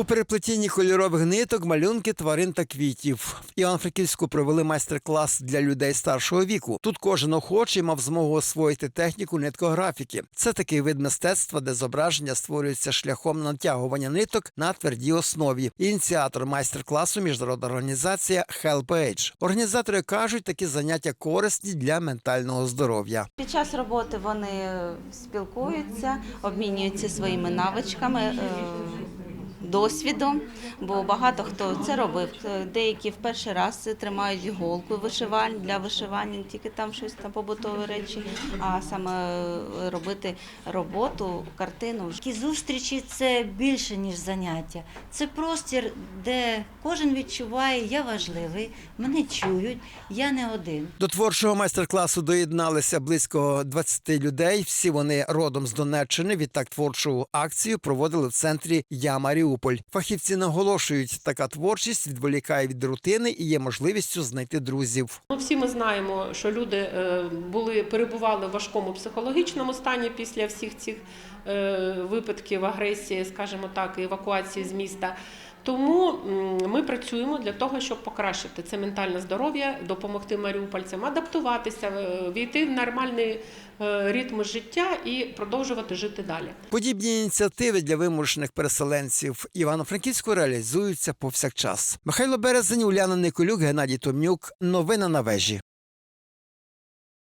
У переплетінні кольорових ниток, малюнки тварин та квітів. В Івано-Франківську провели майстер-клас для людей старшого віку. Тут кожен охочий мав змогу освоїти техніку ниткографіки. Це такий вид мистецтва, де зображення створюється шляхом натягування ниток на твердій основі. Ініціатор майстер-класу міжнародна організація HelpAge. Організатори кажуть, такі заняття корисні для ментального здоров'я. Під час роботи вони е, спілкуються, обмінюються своїми навичками. Досвідом, бо багато хто це робив. Е, Деякі в перший раз тримають іголку вишивань для вишивання, не тільки там щось там побутові речі, а саме е, робити роботу, картину. Такі зустрічі це більше ніж заняття. Це простір, де кожен відчуває, я важливий, мене чують, я не один. До творчого майстер-класу доєдналися близько 20 людей. Всі вони родом з Донеччини. Відтак творчу акцію проводили в центрі Я Маріуполь. Фахівці наголошують, така творчість відволікає від рутини і є можливістю знайти друзів. Ну, всі ми знаємо, що люди е, були перебували в важкому психологічному стані після всіх цих е, випадків агресії, скажімо так, евакуації з міста. Тому ми працюємо для того, щоб покращити це ментальне здоров'я, допомогти маріупольцям адаптуватися, е, війти в нормальний е, ритм життя і продовжувати жити далі. Подібні ініціативи для вимушених переселенців Івано-Франківську реалізуються повсякчас. Михайло Березень, Уляна Николюк, Геннадій Томнюк. Новини на вежі.